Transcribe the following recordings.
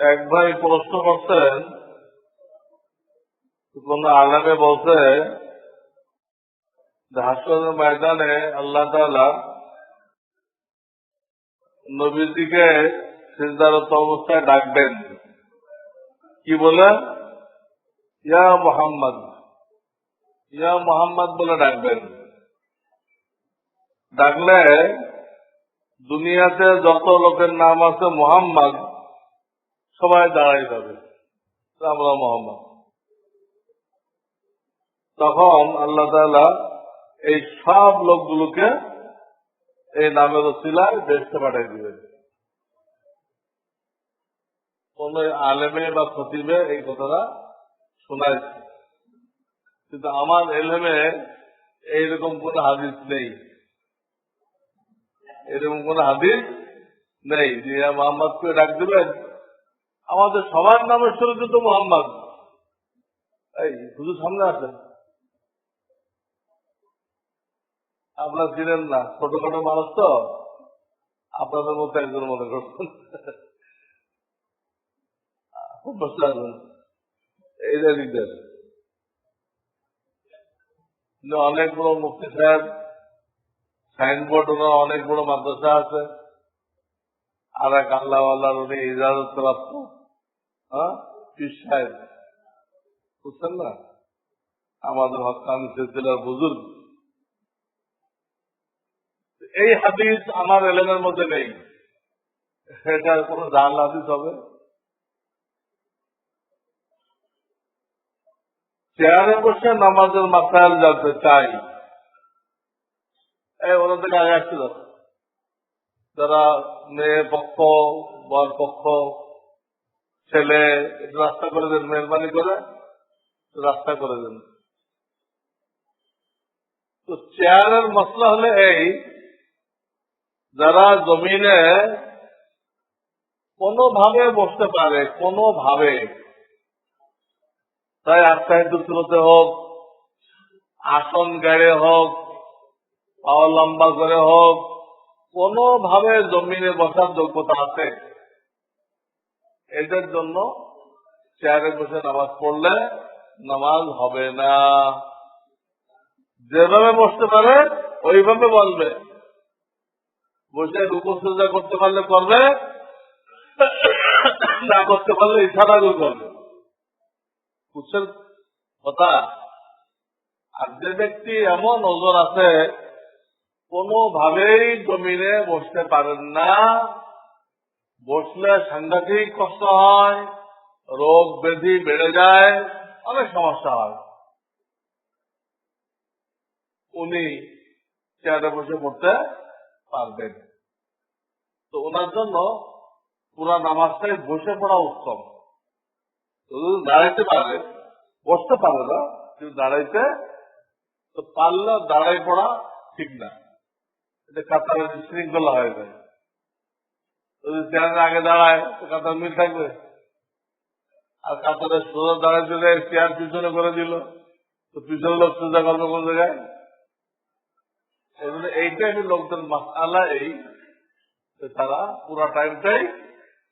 এক ভাই প্রশ্ন করছেন কোন আলামে বলছে হাসপাতাল ময়দানে আল্লাহ তাআলা নবীজিকে সিজদারত অবস্থায় ডাকবেন। কি বলে ইয়া মোহাম্মদ। ইয়া মোহাম্মদ বলে ডাকবেন। ডাকলে দুনিয়াতে যত লোকের নাম আছে মোহাম্মদ সবাই দাঁড়াই যাবে। আমরা মোহাম্মদ। তখন আল্লাহ এই সব লোকগুলোকে এই নামের ওসিলায় দেশে পাঠিয়ে দিবেন। কোন আলেমে বা খতিবে এই কথাটা শোনাইছে। কিন্তু আমার এলেমে এইরকম কোন হাদিস নেই। এরকম কোন হাদিস নেই যে মোহাম্মদকে ডাক দিবেন আমাদের সবার নামের শুরুতে তো মোহাম্মদ। এই শুধু সামনে আছেন আপনার চিনেন না, ছোটখাটো মানুষ তো। আপনাদের মতো একজন মনে করছেন। এইটা দিকদের অনেক বড় মুক্তি সাহেব সাইনবোর্ড ওনার অনেক বড় মাদ্রাসা আছে। আর এক আল্লাহ আল্লাহর উনি ইজাজত প্রাপ্ত। আমাদের হকানি সিলসিলার বুজুর্গ। এই হাদিস আমার এলেমের মধ্যে নেই। এটা কোন জাল হাদিস হবে? চেয়ারে বসে নামাজের মাথায় জানতে চাই। এই ওরা থেকে আগে আসছিল। যারা মেয়ে পক্ষ, বর পক্ষ ছেলে রাস্তা করে দেন, মেহরবানি করে, রাস্তা করে দেন। তো চেয়ারের মশলা হলে এই, যারা জমিনে কোনোভাবে বসতে পারে, কোনোভাবে, তাই আস্তায় দুটোতে হোক, আসন গাড়ে হোক পাওয়া লম্বা করে হোক, কোনোভাবে জমিনে বসার যোগ্যতা আছে। এদের জন্য চেয়ারে বসে নামাজ পড়লে নামাজ হবে না। যেভাবে বসতে পারে, ওইভাবে বলবে। বসে রূপসজ্জা করতে পারলে করবে, না করতে পারলে ইশারা করবে। বুঝছেন কথা, আর যে ব্যক্তি এমন ওজন আছে, কোনোভাবেই জমিনে বসতে পারেন না। বসলে সাংঘাতিক কষ্ট হয়, রোগ ব্যাধি বেড়ে যায়, অনেক সমস্যা হয়। উনি চেয়ারে বসে পড়তে পারবেন। তো ওনার জন্য পুরা নামাজটাই বসে পড়া উত্তম। দাঁড়াইতে পারে, বসতে পারে না, কিন্তু দাঁড়াইতে, তো পারলে দাঁড়াই পড়া ঠিক না। এটা কাতারের বিশৃঙ্খলা হয়ে যায়। যদি আগে দাঁড়ায় কাতার মিল থাকবে। আর কাতারের সোজা চেয়ার পিছনে করে দিল। তো পিছনে লোক সোজা করবে কোন জায়গায়? এই জন্য এই লোকদের মাসালা এই তারা পুরো টাইমটাই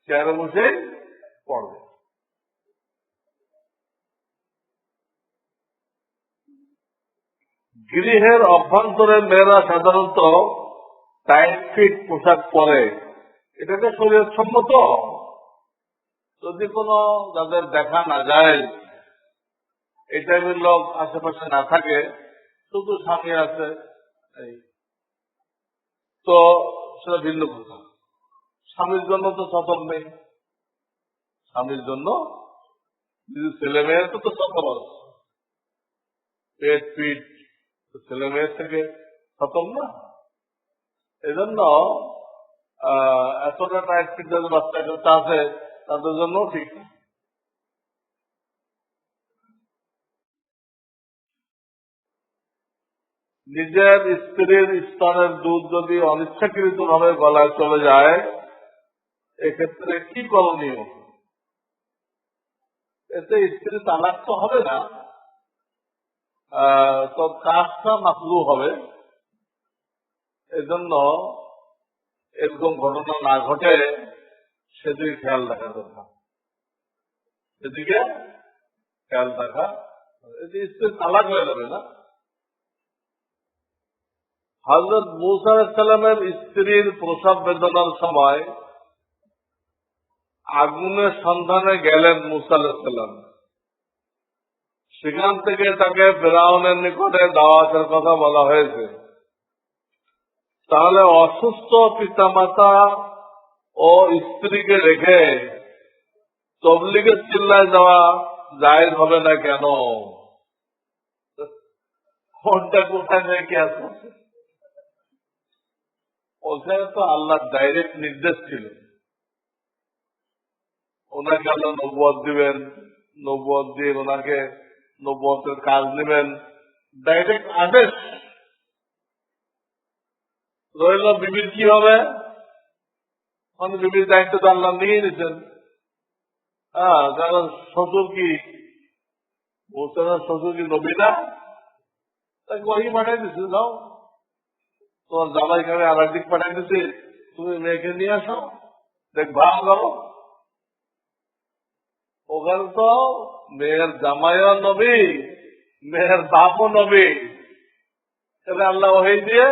চেয়ারে বসে পড়বে। গৃহের অভ্যন্তরে মেয়েরা সাধারণত টাইট ফিট পোশাক পরে। এটাকে শরীর সম্মত যদি কোনো যাদের দেখা না যায়, এই টাইপের লোক আশেপাশে না থাকে, শুধু স্বামী আছে তো সেটা ভিন্ন কথা। স্বামীর জন্য তো সতর্ক নেই। স্বামীর জন্য ছেলে মেয়ের তো তো সতর্ক আছে পেট পিট ছেলে মেয়ের থেকে খতম না। এই জন্য এতটা টাইট ফিট বাচ্চা কাচ্চা আছে তাদের জন্য ঠিক। নিজের স্ত্রীর স্তনের দুধ যদি অনিচ্ছাকৃত ভাবে গলায় চলে যায়, এক্ষেত্রে কি করণীয়? এতে স্ত্রী তালাক তো হবে না। তো কাজটা মাকরু হবে। এজন্য এরকম ঘটনা না ঘটে, সেদিকে খেয়াল রাখা দরকার। এদিকে খেয়াল রাখা। স্ত্রী তালাক হয়ে যাবে না? হজরত মুসা সালামের স্ত্রীর প্রসব বেদনার সময় আগুনের সন্ধানে গেলেন মুসা সাল্লাম সেখান থেকে তাকে ফেরাউনের নিকটে দাওয়াতের কথা বলা হয়েছে। তাহলে অসুস্থ পিতামাতা ও স্ত্রীকে রেখে তবলিগের চিল্লায় যাওয়া জায়েজ হবে না কেন? কোনটা কোথায় রেখে আছে ওখানে তো আল্লাহ ডাইরেক্ট নির্দেশ ছিল ওনাকে আল্লাহ নবুয় দিবেন নবুয় দিয়ে ওনাকে নবুয়ের কাজ নেবেন ডাইরেক্ট আদেশ রইল বিবির কি হবে? বিবির দায়িত্ব তো আল্লাহ নিয়ে নিছেন। হ্যাঁ শ্বশুর কি? শ্বশুর কি নবী না? পাঠাই তোমার খাবে আর একদিক পাঠাই তুমি মেয়েকে নিয়ে আসো দেখ ভাব করো ওখানে তো মেয়ের জামাইও নবী, মেয়ের বাপও নবী। তাহলে আল্লাহ ওই দিয়ে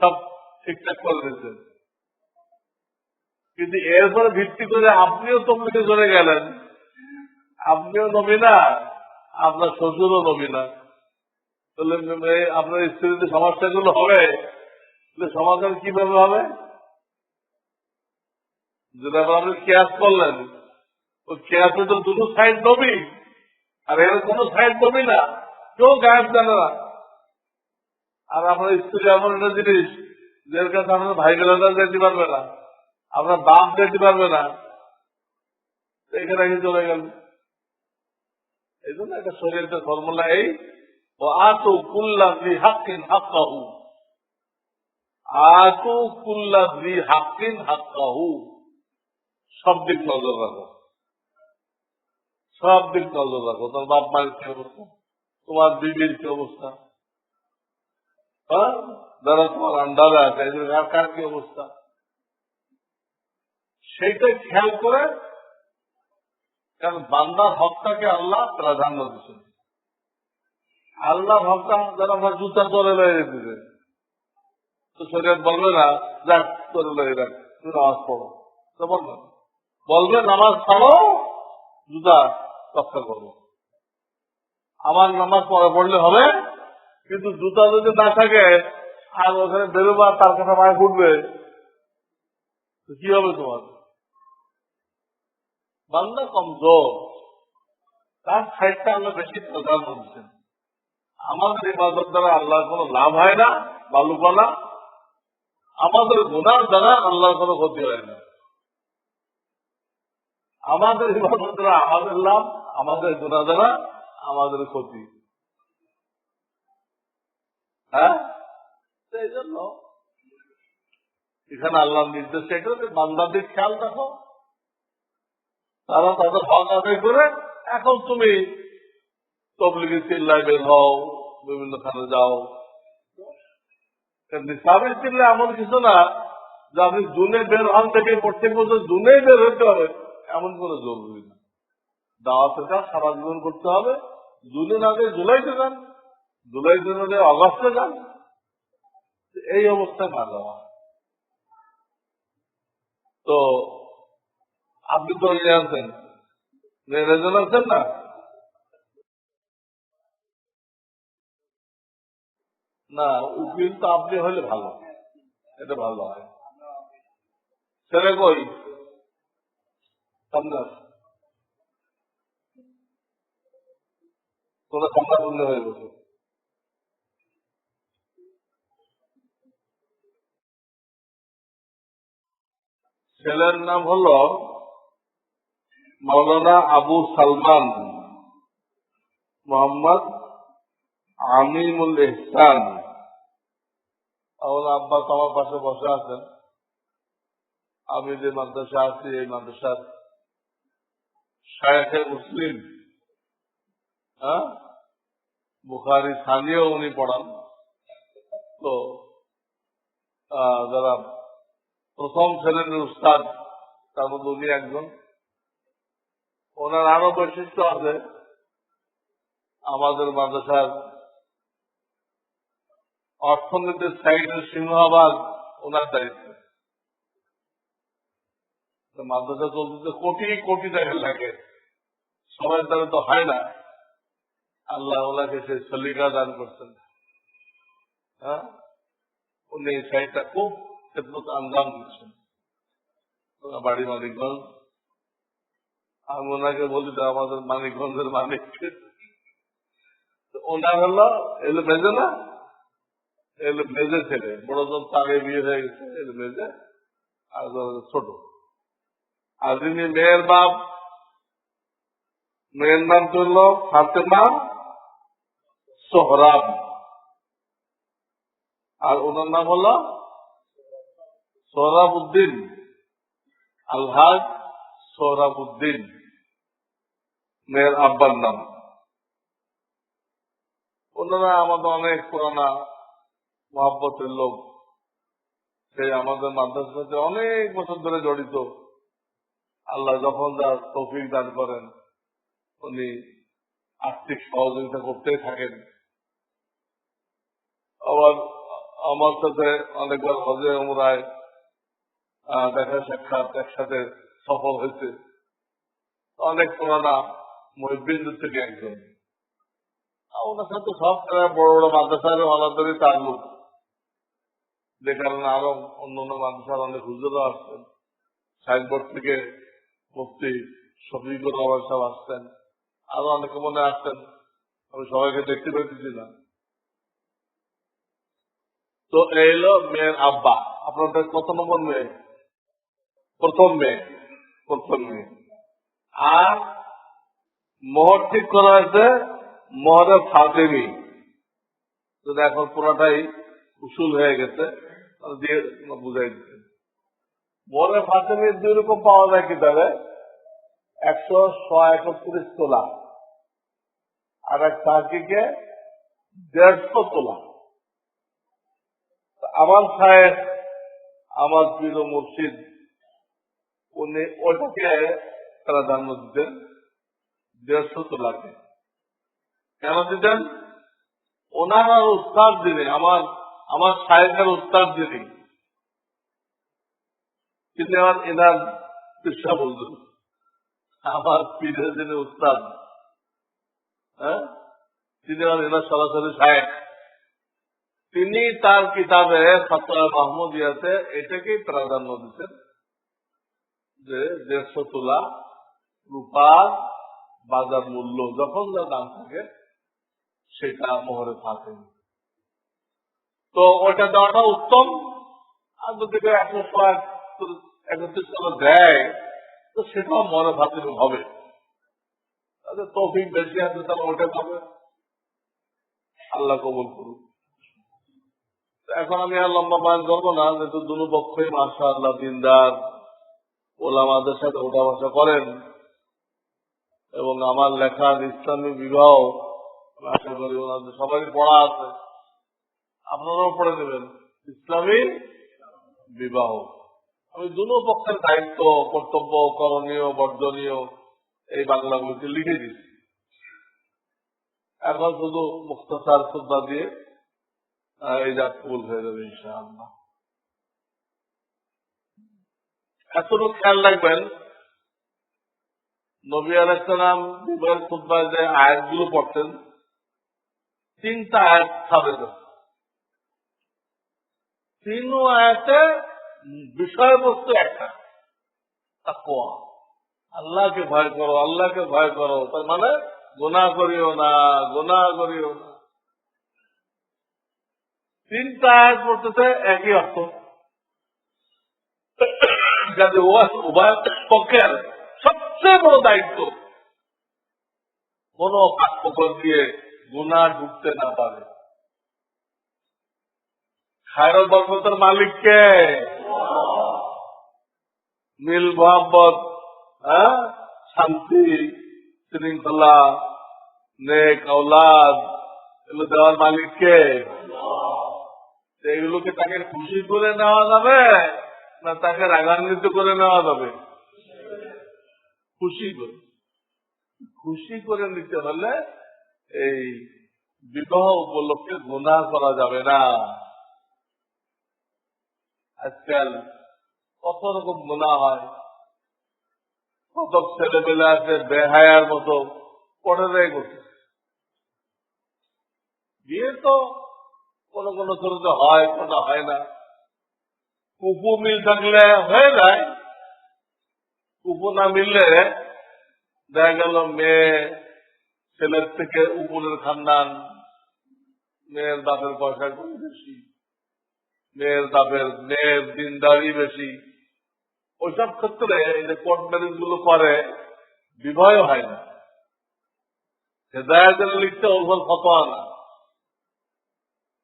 সব ঠিকঠাক করে দিচ্ছেন কিন্তু এরপরে ভিত্তি করে আপনিও তবলিকে চলে গেলেন। আপনিও নবী না আপনার শ্বশুরও নবী না আপনার স্ত্রীতে সমস্যাগুলো হবে সমাধান কীভাবে হবে? আপনি কেয়াস করলেন। ও কেয়াসে তো দুটো সাইড নবী, আর এর কোনো সাইড নবী না। কেউ গায়েব জানে না। আর আপনার স্ত্রী এমন একটা জিনিস যার কাছে আপনার ভাই বেলাদা যেতে পারবে না, আপনার বাপ যেতে পারবে না এখানে চলে গেল। এই জন্য একটা শরীরের ফর্মুলা এই ও আতু কুল্লা ভি হাক্কিন হাক্কাহু। আতু কুল্লা ভি হাক্কিন হাক্কাহু। সব দিক নজর রাখো। সব দিক নজর রাখো। তোমার বাপ মায়ের কি অবস্থা? তোমার বিবির কি অবস্থা? আন্ডারে আছে এদের কার কি অবস্থা? সেইটা খেয়াল করে, কারণ বান্দার হকটাকে আল্লাহ প্রাধান্য দিচ্ছেন হকটা যারা আমার জুতা তো বলবে না রাখ তুই নামাজ পড়ো। তো বলবে বলবে, নামাজ পড়ো, জুতা রক্ষা করব আমার নামাজ পড়া পড়লে হবে কিন্তু জুতা যদি না থাকে, আর ওখানে বেরোবা, তার কথা মায় ফুটবে কি হবে তোমার? বান্দা কমজোর তার সাইডটা আমরা বেশি প্রধান বলছেন। আমাদের ইবাদত দ্বারা আল্লাহর কোনো লাভ হয় না বালুকলা আমাদের গুণার দ্বারা আল্লাহর কোনো ক্ষতি হয় না। আমাদের ইবাদত দ্বারা আমাদের লাভ, আমাদের গুণা দ্বারা আমাদের ক্ষতি। হ্যাঁ? এখানে আল্লাহর নির্দেশ এটা বান্দাদের খেয়াল রাখো। তারা তাদের হক আদায় করে, এখন তুমি তবলিগি চিল্লায় বের হও, বিভিন্ন খানে যাও। নিসাবের চিল্লা এমন কিছু না, যে আপনি জুনে বের হন থেকে প্রত্যেক বছর জুনেই বের হতে হবে এমন কোনো জরুরি না। দাওয়াতের কাজ সারা জীবন করতে হবে, জুনে না জুলাইতে যান। না গিয়ে অগস্টে যান এই অবস্থায় ভালো তো আপনি তো ইয়ে আছেন রেজন আছেন না? না, উকিল তো আপনি হলে ভালো, এটা ভালো হয়। ছেলে কই? সামনে। তোরা সামনা হয়ে গেছে। ছেলের নাম হলো মৌলানা আবু সালমান মোহাম্মদ আমিমুল ইহসান। আব্বা তো আমার পাশে বসে আছেন। আমি যে মাদ্রাসা আছি, এই মাদ্রাসার শায়েখে মুসলিম। হ্যাঁ? বুখারি স্থানীয় উনি পড়ান। তো যারা প্রথম শ্রেণির উস্তাদ তার মধ্যে একজন। ওনার আরও বৈশিষ্ট্য আছে। আমাদের মাদ্রাসার অর্থনীতির সাইডের সিংহভাগ ওনার দায়িত্ব। মাদ্রাসা চলতে কোটি কোটি টাকা লাগে। সবার দ্বারা তো হয় না। আল্লাহ ওনাকে সে সলিকা দান করছেন। হ্যাঁ? উনি এই সাইডটা খুব আমাদের মানিকগঞ্জের মানিক ওনার হলো এলো না এলো ছেলে। তাকে বিয়ে হয়ে গেছে এলো আর ছোট। আর যিনি মেয়ের বাপ, মেয়ের নাম হলো ফাতেমা সোহরাব। আর ওনার নাম হলো সোহরাব উদ্দিন আলহাজ সোহরাব উদ্দিন মেয়ের আব্বার নাম। ওনারা আমাদের অনেক পুরানা মহাব্বতের লোক। সেই আমাদের মাদ্রাসার সাথে অনেক বছর ধরে জড়িত। আল্লাহ যখন যার তৌফিক দান করেন, উনি আর্থিক সহযোগিতা করতেই থাকেন। আবার আমার সাথে অনেকবার হজে উমরায় দেখা সাক্ষাৎ একসাথে সফল হয়েছে। অনেক পুরানা মহিবিন্দু থেকে একজন। ওনার সাথে সব বড় বড় মাদ্রাসার ওনাদেরই তাল্লুক যে কারণে আরও অন্য অন্য মাদ্রাসার অনেক হুজুরও আসছেন। সাইনবোর্ড থেকে মুফতি শফিকুর রহমান সাহেব আসতেন আরও অনেকে মনে আসতেন আমি সবাইকে দেখতে পেতেছি না তো এই হলো মেয়ের আব্বা। আপনাদের কত নম্বর মেয়ে? প্রথম মেয়ে প্রথম। মেয়ে আর মোহর ঠিক করা হয়েছে, মোহরে ফাতেমি যদি এখন পুরাটাই উসুল হয়ে গেছে, তাহলে বুঝাই দিতে মোহরে ফাতেমির দুই রকম পাওয়া যায় কিতাবে একশো ছ একত্রিশ তোলা। আর এক তাহকিকে দেড়শো তোলা। আমার সাহেব, আমার প্রিয় মুর্শিদ উনি ওটাকে প্রাধান্য দিতেন দেড়শো তোলাকে কেন দিতেন? ওনার উস্তাদ যিনি আমার আমার সাহেবের উস্তাদ যিনি তিনি আমার এনার পেশা বলতেন আমার পীরের যিনি উস্তাদ হ্যাঁ? তিনি আমার এনার সরাসরি সাহেব। তিনি তার কিতাবে ফতোয়া মাহমুদিয়াতে এটাকেই প্রাধান্য দিতেন। যে দেড়শো তোলা রূপার বাজার মূল্য যখন যা দাম থাকে, সেটা মোহরে থাকে তো ওটা দেওয়াটা উত্তম। আর যদি একত্রিশ টাকা দেয়, তো সেটাও মনে ভাতের হবে। তৌফিক বেশি আছে, তাহলে ওটা পাবে। আল্লাহ কবল করুন এখন আমি আর লম্বা বয়ান করব না, যেহেতু দুনো পক্ষই মাসা আল্লাহ দিনদার। ওলামাদের সাথে ওঠা বসা করেন এবং আমার লেখার ইসলামী বিবাহ আশা করি ওনাদের সবারই পড়া আছে। আপনারাও পড়ে নেবেন। ইসলামী বিবাহ। আমি দুনো পক্ষের দায়িত্ব, কর্তব্য, করণীয়, বর্জনীয়, এই বাংলা লিখে দিচ্ছি। এখন শুধু মুক্তার শ্রদ্ধা দিয়ে এই জাত কবুল হয়ে যাবে ইনশাআল্লাহ। এতটুকু খেয়াল রাখবেন, নবী আলাইসালাম বিবাহের খুদ্ায় যে আয়াতগুলো পড়তেন, তিনটা আয়াত সাবেক। তিন আয়াতে বিষয়বস্তু একটা, তাকওয়া। আল্লাহকে ভয় করো, আল্লাহকে ভয় করো, তার মানে গোনা করিও না গোনা করিও না। তিনটা আয়াত পড়তেছে একই অর্থ। কাজে উভয়- পক্ষের সবচেয়ে বড় দায়িত্ব কোন পাকপকর দিয়ে গুণা ঢুকতে না পারে। খায়র বরকতের মালিককে মিল মোহাম্মদ হ্যাঁ? শান্তি, শৃঙ্খলা, নেক আওলাদ, এগুলো দেওয়ার মালিককে এগুলোকে তাকে খুশি করে নেওয়া যাবে। না, তাকে রাগান্বিত করে নেওয়া যাবে। খুশি করে। খুশি করে নিতে হলে এই বিবাহ উপলক্ষে গুণা করা যাবে না। আজকাল কত রকম গুণা হয়। কত ছেলেবেলা আছে, বেহায়ার মতো, পড়ে করছে বিয়ে তো কোনো কোনো ছোটতে হয়, কোনো হয় না। কুপু মিল থাকলে হয়ে যায়। কুপু না মিললে দেখা গেল মেয়ে ছেলের থেকে উপরের খানদান, মেয়ের বাপের পয়সা কম বেশি, মেয়ের বাপের মেয়ের দিনদারি বেশি। ওইসব ক্ষেত্রে এই যে কোর্ট ম্যারেজগুলো করে বিবাহ হয় না। হেদায়তের লিখতে ওর ফতোয়া না।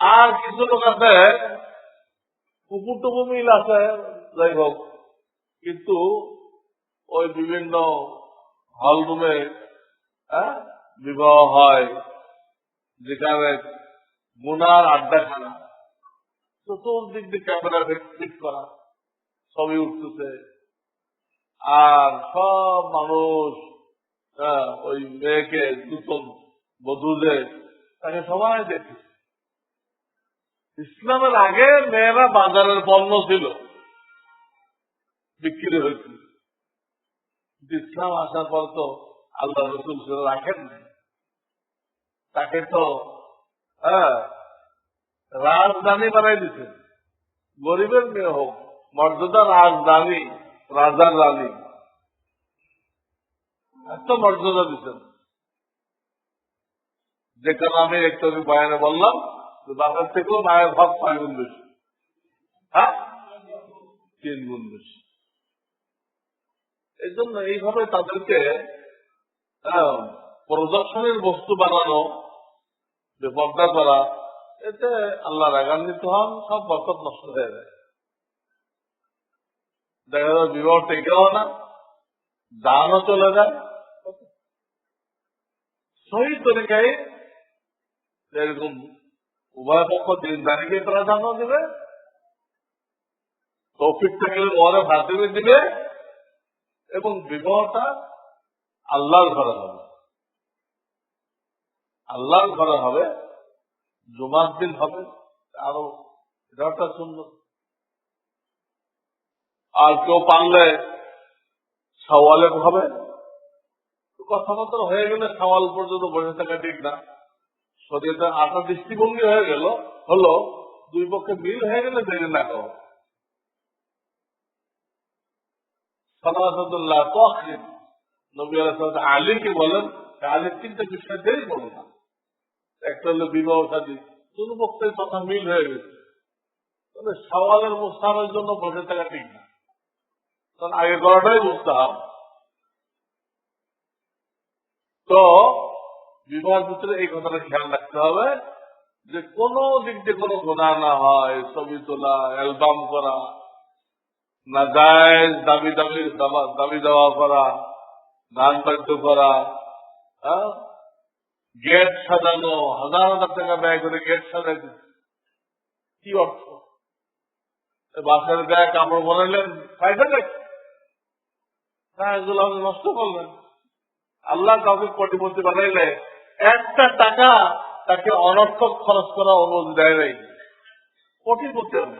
আর কিছু লোক আছে কুকুর টুকু মিল আছে যাই হোক। কিন্তু ওই বিভিন্ন হল রুমে হ্যাঁ, বিবাহ হয় যেখানে গুনার আড্ডা খানা চতুর্দিক দিয়ে ক্যামেরা ফিট করা ছবি উঠতেছে। আর সব মানুষ হ্যাঁ, ওই মেয়েকে নূতন বধূলে তাকে সবাই দেখে। ইসলামের আগে মেয়েরা বাজারের পণ্য ছিল, বিক্রি হয়েছিল। ইসলাম আসার পর তো আল্লাহ রসুল সেটা রাখেন নাই। তাকে তো হ্যাঁ রাজধানী বানাই দিছে। গরিবের মেয়ে হোক, মর্যাদা রাজধানী, রাজার রানী। এত মর্যাদা দিচ্ছেন যে কারণে আমি একটু আগে বয়ানে বললাম বাবার থেকেও মায়ের ভাব পাঁচ গুণ বেশি। হ্যাঁ? তিন গুণ বেশি। এই জন্য এইভাবে তাদেরকে প্রদর্শনের বস্তু বানানো, যে পর্দা করা, এতে আল্লাহ রাগান্বিত হন, সব বরকত নষ্ট হয়ে যায়। দেখা যায় বিবাহ টেকেও না, দানও চলে যায়। সহি তরিকায় এরকম উভয় পক্ষ দিনদারিকে প্রাধান্য তৌফিক থাকলে ফাতিমে দিবে এবং বিবাহটা আল্লাহর ঘরে হবে। আল্লাহর ঘরে হবে, জুমার দিন হবে, আরও এটা একটা সুন্দর। আর কেউ পারলে সওয়ালে হবে। কথাবার্তা হয়ে গেলে সওয়াল পর্যন্ত বসে থাকা ঠিক না। আটা দৃষ্টিভঙ্গি হয়ে গেল, হলো দুই পক্ষে মিল হয়ে গেলে না আলীকে বলেন আলীর দেরি করো না। একটা হলো বিবাহ সাদী। দুটো পক্ষের কথা মিল হয়ে গেছে। সওয়ালের মুস্তানের জন্য বসে থাকা ঠিক না। কারণ আগে বুঝতে হবে। তো বিবাহের ভিতরে এই কথাটা খেয়াল রাখতে হবে যে কোন দিক দিয়ে কোনো গোনা না হয়, ছবি তোলা, অ্যালবাম করা, না যায় দাবি দাবি দাবি দেওয়া করা গান বাদ্য করা হ্যাঁ? গেট সাজানো, হাজার হাজার টাকা ব্যয় করে গেট সাজাই কি অর্থ? বাসের গায়ে কাপড় বানাইলেন ফায়দা নাকি? হ্যাঁ নষ্ট করলেন। আল্লাহ কাউকে কোটিপতি বানাইলে একটা টাকা তাকে অনর্থক খরচ করা অনুমতি দেয় নাই। কোটিপতি হবে।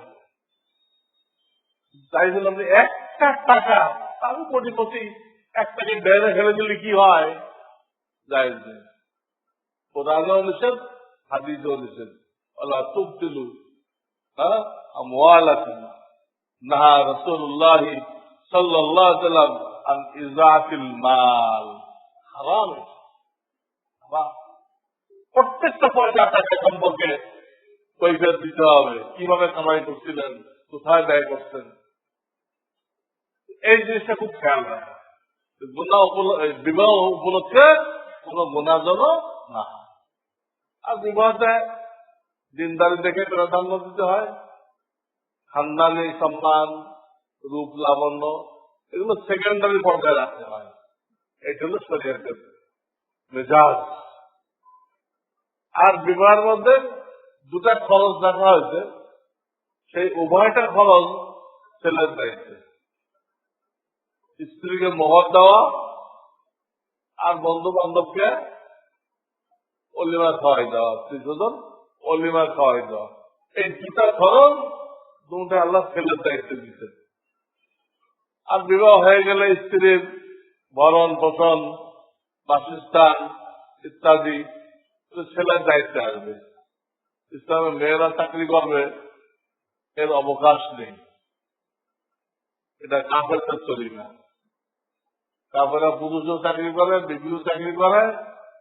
তাই বললাম যে একটা টাকা আমি কোটিপতি একটাকে বেড়ে ফেলে দিলে কি হয়? নিষেধ নিষেধ। আল্লাহ হ্যাঁ নাহা রাসূলুল্লাহ সাল্লাল্লাহু আলাইহি ওয়াসাল্লাম ইজাতিল মাল। হারাম প্রত্যেকটা পয়সা টাকা সম্পর্কে কৈফিয়ত দিতে হবে। কীভাবে কামাই করছিলেন, কোথায় ব্যয় করছেন? এই জিনিসটা খুব খেয়াল রাখা। গুণা বিবাহ উপলক্ষে কোনো গোনা যেন না। আর বিবাহতে দিনদারি দেখে প্রাধান্য দিতে হয়। খানদানি, সম্মান, রূপ, লাবণ্য, এগুলো সেকেন্ডারি পর্যায়ে রাখতে হয়। এটা হলো শরীয়তের মেজাজ আর বিবাহের মধ্যে দুটা খরচ দেখা হয়েছে। সেই উভয়টা খরচ ছেলের দায়িত্বে। স্ত্রীকে মহর দেওয়া আর বন্ধু বান্ধবকে অলিমা খাওয়াই দেওয়া স্ত্রীজন অলিমা খাওয়াই দেওয়া। এই দুটা খরচ দুটা আল্লাহ ছেলের দায়িত্ব দিতে আর বিবাহ হয়ে গেলে স্ত্রীর ভরণ পোষণ বাসস্থান ইত্যাদি ছেলের দায়িত্বে আসবে। ইসলামের মেয়েরা চাকরি করবে, এর অবকাশ নেই। এটা কাপের চলি না কাপেরা পুরুষও চাকরি করে বিবিও চাকরি করে,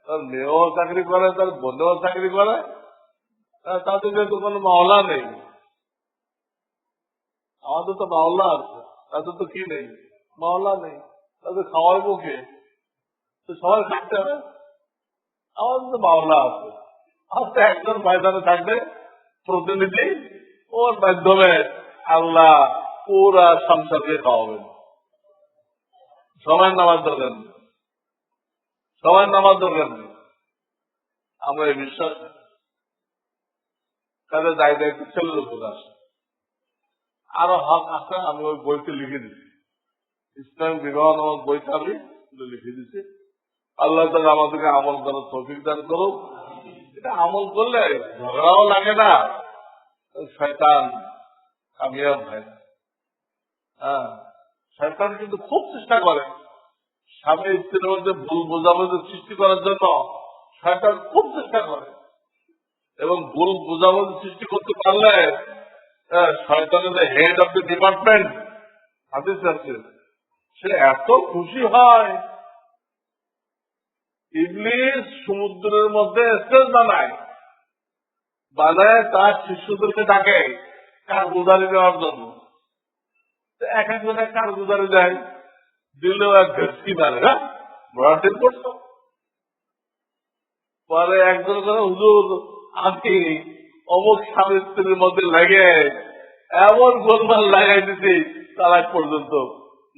তার মেয়েও চাকরি করে, তার বোনেও চাকরি করে। তাদের কিন্তু কোনো মাওলা নেই, আমাদের তো মাওলা আছে, তাদের তো কি নেই? মাওলা নেই, তাদের খাওয়ার মুখে তো সবাই থাকতে হবে। আমাদের তো আছে। আমার একজন থাকবে, প্রতিনিধি, ওর মাধ্যমে আল্লাহ পুরা সংসারকে খাওয়াবেন। নামাজ দরকার নামাজ দরকার আমরা বিশ্বাস দায় দায়িত্ব ছেলের উপর আসে আরও হক আছে, আমি ওই বইতে লিখে দিচ্ছি ইসলাম বিবাহ নামক বইটা আমি লিখে দিচ্ছি আল্লাহ তালা আমাদেরকে আমল করার তৌফিক দান করুক। এটা আমল করলে ঝগড়াও লাগে না। শয়তান কামিয়াব হয়। না হ্যাঁ শয়তান কিন্তু খুব চেষ্টা করে। স্বামী স্ত্রীর মধ্যে ভুল বোঝাবুঝি সৃষ্টি করার জন্য শয়তান খুব চেষ্টা করে। এবং ভুল বোঝাবুঝি সৃষ্টি করতে পারলে হ্যাঁ, শয়তানের হেড অফ দ্য ডিপার্টমেন্ট হাদিস আছে সে এত খুশি হয়। ইংলিশ সমুদ্রের মধ্যে স্টেজ বানায়। বানায় তার শিষ্যদেরকে ডাকে কার গুজারি দেওয়ার জন্য। এক একজনে কার গুজারি দেয়, দিলেও এক ভেসকি মারে হ্যাঁ? ভরাটির করতো পরে একজন করে হুজুর, আমি অমুক স্বামী স্ত্রীর মধ্যে লাগে এমন গোলমাল লাগাই দিছি, তালাক পর্যন্ত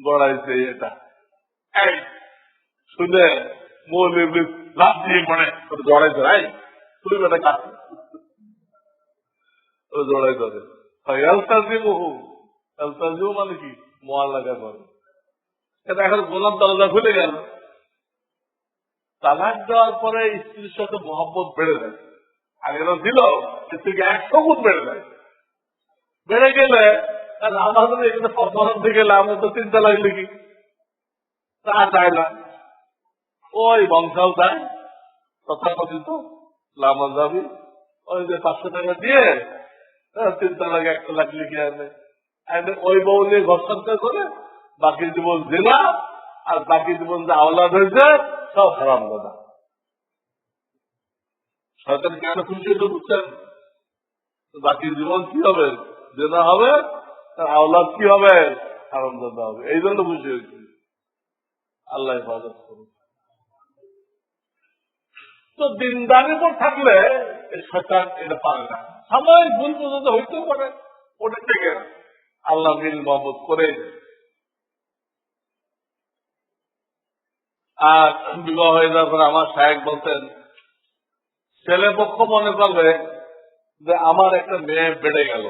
গড়াইছে এটা। শুনে লাভ দিয়ে পড়ে জড়াই ধরাই বেটা কাজ জড়াই ধরে। মানে কি? করে এটা এখন গোলাপ দরজা খুলে গেল। তালাক দেওয়ার পরে স্ত্রীর সাথে মহব্বত বেড়ে যায়। আগে তো দিল স্ত্রীকে একশো গুণ বেড়ে যায়। বেড়ে গেলে আর আমাদের এখানে থেকে গেলে আমরা তো চিন্তা লাগলে কি? তা চায় না। ওই বংশাল চায় তথাকথিত লামা যাবি ওই যে পাঁচশো টাকা দিয়ে হ্যাঁ, চিন্তা লাগে একটা লাখ লিখে আনে। ওই বউ নিয়ে ঘর সংসার করে বাকি জীবন জেলা আর বাকি জীবন যে আওলাদ হয়েছে সব হারাম দাদা। সরকার কেন খুশি হতে বুঝছেন বাকি জীবন কি হবে? জেনা হবে আর আওলাদ কি হবে? হারাম দাদা হবে। এই জন্য খুশি হয়েছি। আল্লাহ হেফাজত করুন তো দিনদারের উপর থাকলে এই এটা পারে না। সাময়িক ভুল পর্যন্ত হইতেও পারে, ওটা থেকে। আল্লাহ মিল মহব্বত করে। আর বিবাহ হয়ে যাওয়ার পরে আমার সাহেব বলতেন, ছেলে পক্ষ মনে করবে যে আমার একটা মেয়ে বেড়ে গেল।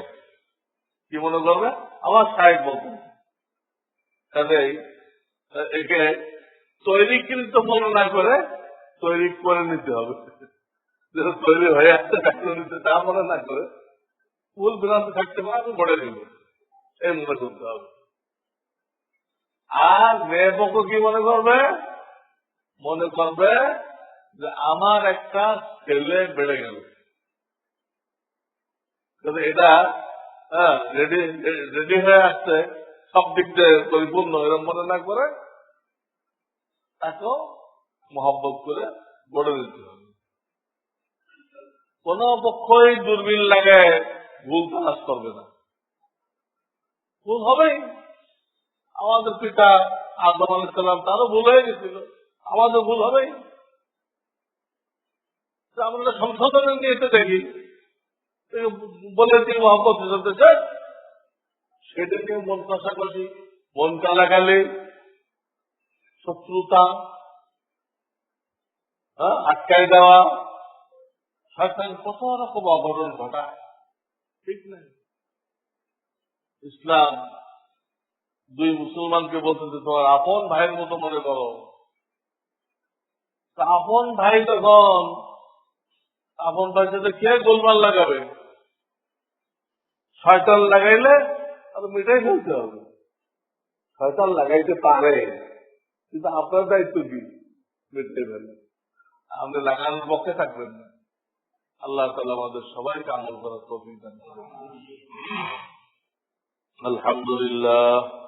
কি মনে করবে? আমার সাহেব বলতেন। কাজেই একে তৈরিকৃত মনে না করে তৈরি করে নিতে হবে। তৈরি হয়ে আসছে, তাকে নিতে তা মনে না করে ভুল ভ্রান্ত থাকতে পারে আমি বলে দিব এই মনে করতে হবে। আর মেয়ে পক্ষ কি মনে করবে? মনে করবে যে আমার একটা ছেলে বেড়ে গেল। এটা হ্যাঁ রেডি রেডি হয়ে আসছে, সব দিক দিয়ে পরিপূর্ণ এরকম মনে না করে তাকেও মহব্বত করে গড়ে দিতে হবে। কোন পক্ষই দূরবীন লাগে, ভুল তালাশ করবে না। ভুল হবেই। আমাদের পিতা আদম আলাইসাল্লাম তারও ভুল হয়ে গেছিল আমাদের ভুল হবেই। আমরা সংশোধনের নিয়ে দেখি বলে দিই মহব্বত চলতে চান সেটাকে মন কষাকষি, মন কালাকালি, শত্রুতা হ্যাঁ, আটকাই দেওয়া। শয়তান কত রকম অবরণ ঘটায়। ঠিক নাই। ইসলাম দুই মুসলমানকে বলতেছে তোমার আপন ভাইয়ের মতো মনে করো। আপন ভাই তখন আপন ভাইয়ের সাথে কে গোলমাল লাগাবে? শয়তান লাগাইলে আর মিটাই ফেলতে হবে। শয়তান লাগাইতে পারে কিন্তু আপনার দায়িত্ব কি? মিটতে ফেলে আপনি লাগানোর পক্ষে থাকবেন না। আল্লাহ তালা আমাদের সবাইকে আমল করার তৌফিক আলহামদুলিল্লাহ।